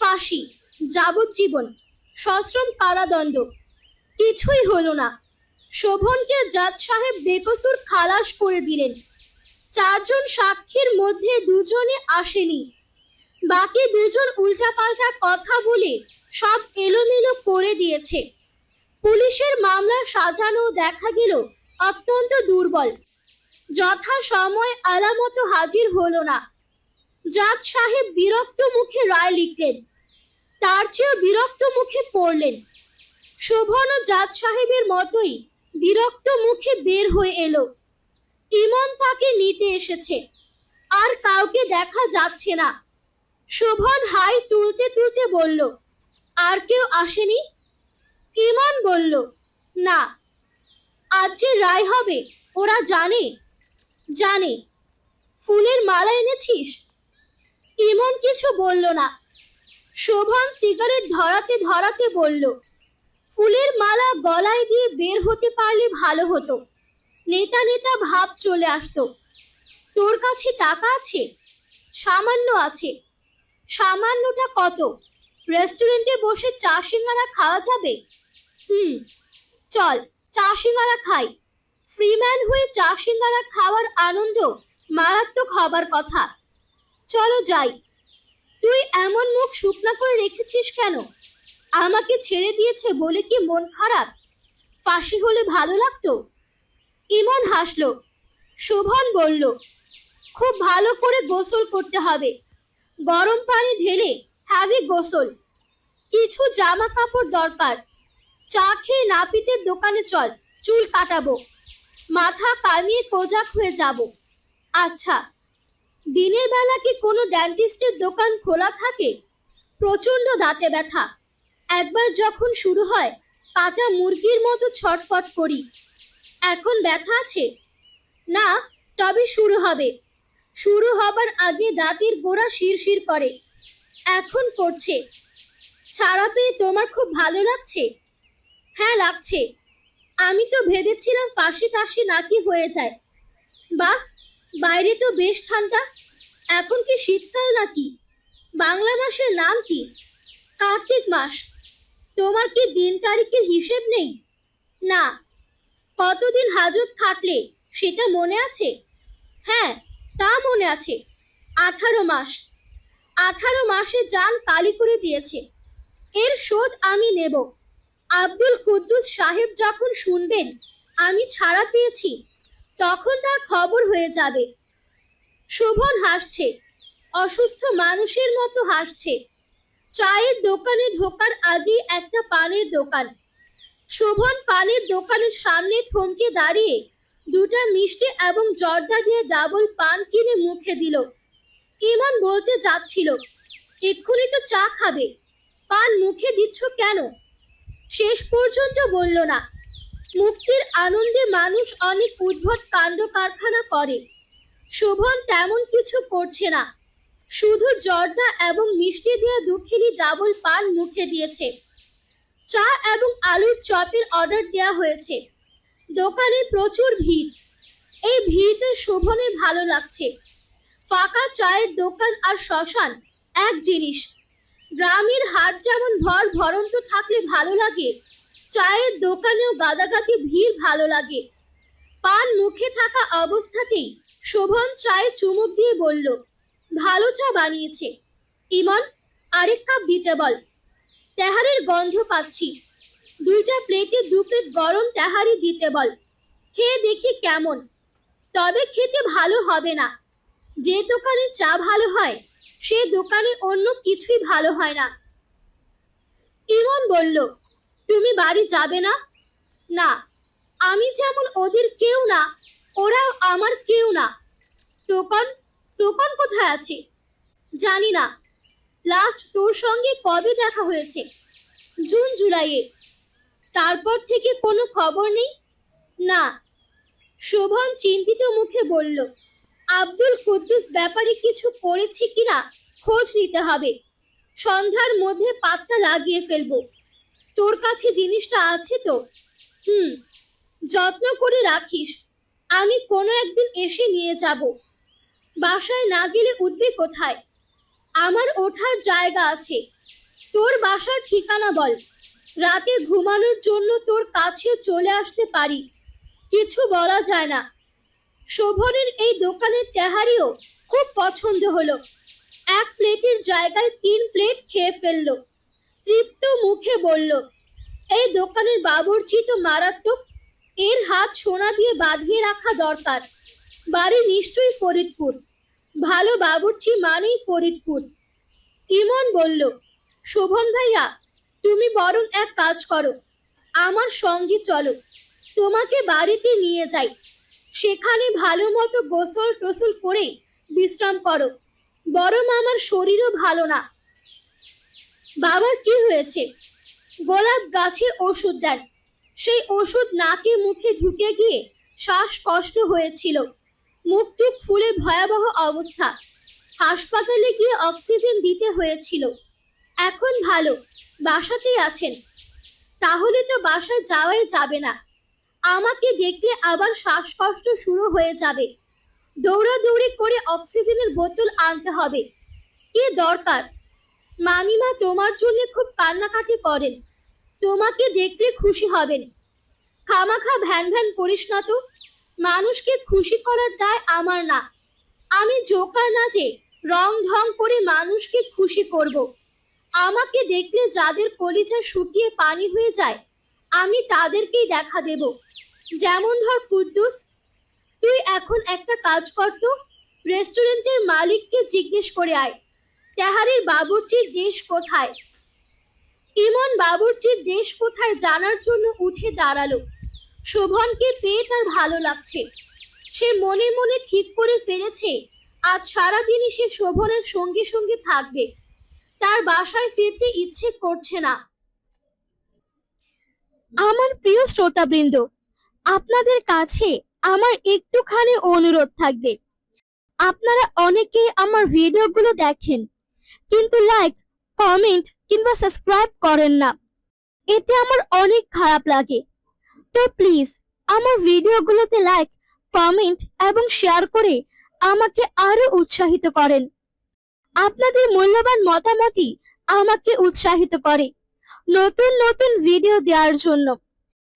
ফাঁসি, যাবজ্জীবন, সশ্রম কারাদণ্ড। কিছুই হলো না। শোভনকে জাজ সাহেব বেকসুর খালাস করে দিলেন। চারজন সাক্ষীর মধ্যে দুজনে আসেনি। বাকি দুজন উল্টাপাল্টা কথা বলে সব এলোমেলো করে দিয়েছে। পুলিশের মামলা সাজানো দেখা গেল অত্যন্ত দুর্বল। যথা সময় আলামত হাজির হলো না। জাজ সাহেব বিরক্ত মুখে রায় লিখলেন। তার চেয়েও বিরক্ত মুখে পড়লেন। শোভনও জাজ সাহেবের মতোই বিরক্ত মুখে বের হয়ে এলো। ইমন তাকে নিতে এসেছে। আর কাউকে দেখা যাচ্ছে না। শোভন হাই তুলতে তুলতে বলল, আর কেউ আসেনি? ইমন বলল, না। আজ যে রায় হবে, ওরা জানে। জানে। ফুলের মালা এনেছিস? ইমন কিছু বলল না। শোভন সিগারেট ধরাতে ধরাতে বলল, ফুলের মালা গলায় দিয়ে বের হতে পারলে ভালো হতো নেতা নেতা ভাব চলে আসতো। তোর কাছে টাকা আছে? সামান্য আছে। সামান্যটা কত? রেস্টুরেন্টে বসে চা সিঙ্গারা খাওয়া যাবে? হুম, চল। চা সিঙ্গারা খাই ফ্রিম্যান হয়ে চা সিঙ্গারা খাওয়ার আনন্দ মারাত্মক হবার কথা। চলো যাই। তুই এমন মুখ শুকনা করে রেখেছিস কেন? আমাকে ছেড়ে দিয়েছে বলে কি মন খারাপ? ফাঁসি হলে ভালো লাগতো? ইমন হাসলো। শোভন বলল, খুব ভালো করে গোসল করতে হবে। গরম পানি ঢেলে হ্যাভি গোসল। কিছু জামা কাপড় দরকার। চা খেয়ে নাপিতের দোকানে চল, চুল কাটাবো। মাথা কামিয়ে কোজাক হয়ে যাব। আচ্ছা দিনের বেলা কি কোনো ড্যান্টিস্টের দোকান খোলা থাকে? প্রচণ্ড দাঁতে ব্যথা। একবার যখন শুরু হয় পাটা মুরগির মতো ছটফট করি। এখন ব্যথা আছে? না, তবে শুরু হবে। শুরু হবার আগে দাঁতের গোড়া শিরশির করে। এখন করছে। ছাড়া পেয়ে তোমার খুব ভালো লাগছে? হ্যাঁ লাগছে। আমি তো ভেবেছিলাম ফাঁসি টাসি নাকি হয়ে যায়। বাহ, বাইরে তো বেশ ঠান্ডা। এখন কি শীতকাল নাকি? বাংলা মাসের নাম কি? কার্তিক মাস। তোমার কি দিন তারিখের হিসেব নেই? না। কতদিন হাজত থাকলে সেটা মনে আছে? হ্যাঁ তা মনে আছে। আঠারো মাস। আঠারো মাসে যান কালি করে দিয়েছে। এর শোধ আমি নেব। আব্দুল কুদ্দুস সাহেব যখন শুনবেন, আমি ছাড়া পেয়েছি, তখন তার খবর হয়ে যাবে। শোভন হাসছে, অসুস্থ মানুষের মতো হাসছে। চায়ের দোকানে ঢোকার আগে একটা পানের দোকান। শোভন পানের দোকানের সামনে থমকে দাঁড়িয়ে দুটা মিষ্টি এবং জর্দা দিয়ে ডাবল পান কিনে মুখে দিল। ইমান বলতে যাচ্ছিল, এক্ষুনি তো চা খাবে। পান মুখে দিচ্ছ কেন? শেষ পর্যন্ত বলল না। মুক্তির আনন্দে মানুষ অনেক উদ্ভট কাণ্ড কারখানা করে। শোভন তেমন কিছু করছে না। শুধু জর্দা এবং মিষ্টি দিয়ে দুখিলি ডাবল পান মুখে দিয়েছে। চা এবং আলুর চপের অর্ডার দেওয়া হয়েছে। দোকানে প্রচুর ভিড়। এই ভিড়তে শোভনের ভালো লাগছে। ফাঁকা চায়ের দোকান আর শ্মশান, এক জিনিস। গ্রামের হাট যেমন ভর ভরন্ত থাকলে ভালো লাগে, চায়ের দোকানেও গাদাগাদি ভিড় ভালো লাগে। পান মুখে থাকা অবস্থাতেই শোভন চায়ে চুমুক দিয়ে বলল, ভালো চা বানিয়েছে। ইমন, আরেক কাপ দিতে বল। তেহারের গন্ধ পাচ্ছি। দুইটা প্লেটে দু প্লেট গরম তেহারি দিতে বল। খেয়ে দেখি কেমন। তবে খেতে ভালো হবে না। যে দোকানে চা ভালো হয় সে দোকানে অন্য কিছুই ভালো হয় না। ইমন বলল, তুমি বাড়ি যাবে না? না, আমি যেমন ওদের কেউ না, ওরাও আমার কেউ না। টোকন টোকন কোথায় আছে? জানি না। লাস্ট তোর সঙ্গে কবে দেখা হয়েছে? জুন, জুলাইয়ে। তারপর থেকে কোনো খবর নেই? না। শোভন চিন্তিত মুখে বলল আব্দুল কুদ্দুস ব্যাপারে কিছু করেছে কিনা খোঁজ নিতে হবে। সন্ধ্যার মধ্যে পাত্তা লাগিয়ে ফেলব। তোর কাছে জিনিসটা আছে তো? হুম, যত্ন করে রাখিস। আমি কোনো একদিন এসে নিয়ে যাব। বাসায় না গেলে উঠবে কোথায়? আমার ওঠার জায়গা আছে। তোর বাসার ঠিকানা বল। রাতে ঘুমানোর জন্য তোর কাছে চলে আসতে পারি। কিছু বলা যায় না। শোভনের এই দোকানের তেহারিও খুব পছন্দ হলো। এক প্লেটের জায়গায় তিন প্লেট খেয়ে ফেলল। তৃপ্ত মুখে বলল, এই দোকানের বাবুর্চি তো মারাত্মক। এর হাত সোনা দিয়ে বাঁধিয়ে রাখা দরকার। বাড়ি নিশ্চয়ই ফরিদপুর। ভালো বাবুর্চি মানেই ফরিদপুর। ইমন বলল, শোভন ভাইয়া, তুমি বরং এক কাজ করো। আমার সঙ্গে চলো। তোমাকে বাড়িতে নিয়ে যাই। সেখানে ভালো মতো গোসল টোসল করে বিশ্রাম করো। বরং আমার শরীরও ভালো না। বাবার কি হয়েছে? গোলাপ গাছে ওষুধ দেন। সেই ওষুধ নাকে মুখে ঢুকে গিয়ে শ্বাসকষ্ট হয়েছিল। মুখ টুক ফুলে ভয়াবহ অবস্থা। হাসপাতালে গিয়ে অক্সিজেন দিতে হয়েছিল। এখন ভালো, বাসাতেই আছেন। তাহলে তো বাসায় যাওয়াই যাবে না। আমাকে দেখলে আবার শ্বাসকষ্ট শুরু হয়ে যাবে। দৌড়াদৌড়ি করে অক্সিজেনের বোতল আনতে হবে। কি দরকার? মামিমা তোমার জন্য খুব কান্নাকাটি করেন। তোমাকে দেখলে খুশি হবেন। খামাখা ভ্যান ভ্যান করিস না তো। মানুষকে খুশি করার দায় আমার না। আমি জোকার না যে, রং ঢং করে মানুষকে খুশি করব। আমাকে দেখলে যাদের কলিজা শুকিয়ে পানি হয়ে যায় আমি তাদেরকেই দেখা দেব। যেমন ধর কুদ্দুস, তুই এখন একটা কাজ করতো রেস্টুরেন্টের মালিককে জিজ্ঞেস করে আয়, তেহারির বাবুর্চির দেশ কোথায়? ইমন বাবুর্চির দেশ কোথায় জানার জন্য উঠে দাঁড়াল। শোভনকে পেয়ে তার ভালো লাগছে। সে মনে মনে ঠিক করে ফেলেছে, আজ সারাদিনই সে শোভনের সঙ্গে সঙ্গে থাকবে। তার বাসায় ফিরতে ইচ্ছে করছে না। আমার প্রিয় শ্রোতাবৃন্দ, আপনাদের কাছে আমার একটুখানি অনুরোধ থাকবে। আপনারা অনেকেই আমার ভিডিওগুলো দেখেন, কিন্তু লাইক কমেন্ট কিংবা সাবস্ক্রাইব করেন না। এতে আমার অনেক খারাপ লাগে। তো প্লিজ আমার ভিডিওগুলোতে লাইক কমেন্ট এবং শেয়ার করে আমাকে আরও উৎসাহিত করেন। আপনাদের মূল্যবান মতামতই আমাকে উৎসাহিত করে। নতুন নতুন ভিডিও দেওয়ার জন্য।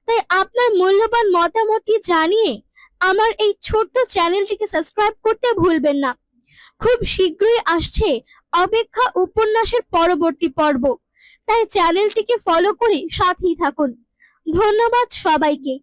তাই আপনার মূল্যবান মতামতটি জানিয়ে আমার এই ছোট্ট চ্যানেলটিকে সাবস্ক্রাইব করতে ভুলবেন না। খুব শীঘ্রই আসছে অপেক্ষা উপন্যাসের পরবর্তী পর্ব। তাই চ্যানেলটিকে ফলো করে সাথেই থাকুন। ধন্যবাদ সবাইকে।